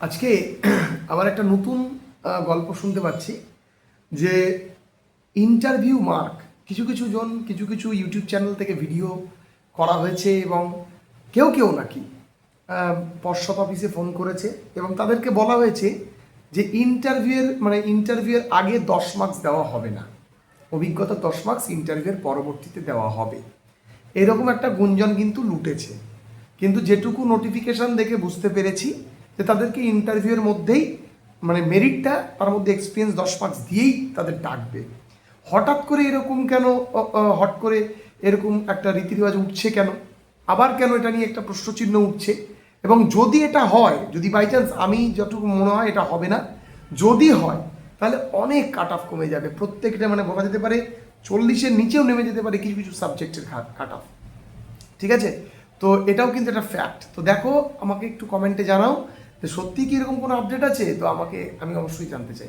আজকে আবার একটা নতুন গল্প শুনতে পাচ্ছি যে ইন্টারভিউ মার্ক কিছু কিছু জন, কিছু কিছু ইউটিউব চ্যানেল থেকে ভিডিও করা হয়েছে এবং কেউ কেউ নাকি পর্ষদ অফিসে ফোন করেছে এবং তাদেরকে বলা হয়েছে যে ইন্টারভিউয়ের মানে ইন্টারভিউয়ের আগে দশ মার্কস দেওয়া হবে না। অভিজ্ঞতা দশ মার্কস ইন্টারভিউয়ের পরবর্তীতে দেওয়া হবে। এরকম একটা গুঞ্জন কিন্তু লুটেছে। কিন্তু যেটুকু নোটিফিকেশন দেখে বুঝতে পেরেছি যে তাদেরকে ইন্টারভিউয়ের মধ্যেই মানে মেরিটটা তার মধ্যে এক্সপিরিয়েন্স দশ মার্কস দিয়েই তাদের ডাকবে। হঠাৎ করে এরকম কেন হট করে এরকম একটা রীতিরিবাজ উঠছে কেন? আবার কেন এটা নিয়ে একটা প্রশ্নচিহ্ন উঠছে? এবং যদি এটা হয়, যদি বাই চান্স আমি যতটুকু মনে হয় এটা হবে না, যদি হয়, তাহলে অনেক কাট অফ কমে যাবে। প্রত্যেকটা মানে বলা যেতে পারে চল্লিশের নিচেও নেমে যেতে পারে কিছু কিছু সাবজেক্টের কাট অফ ঠিক আছে? তো এটাও কিন্তু একটা ফ্যাক্ট তো দেখো, আমাকে একটু কমেন্টে জানাও সত্যি কি এরকম কোনো আপডেট আছে? তো আমাকে আমি অবশ্যই জানতে চাই।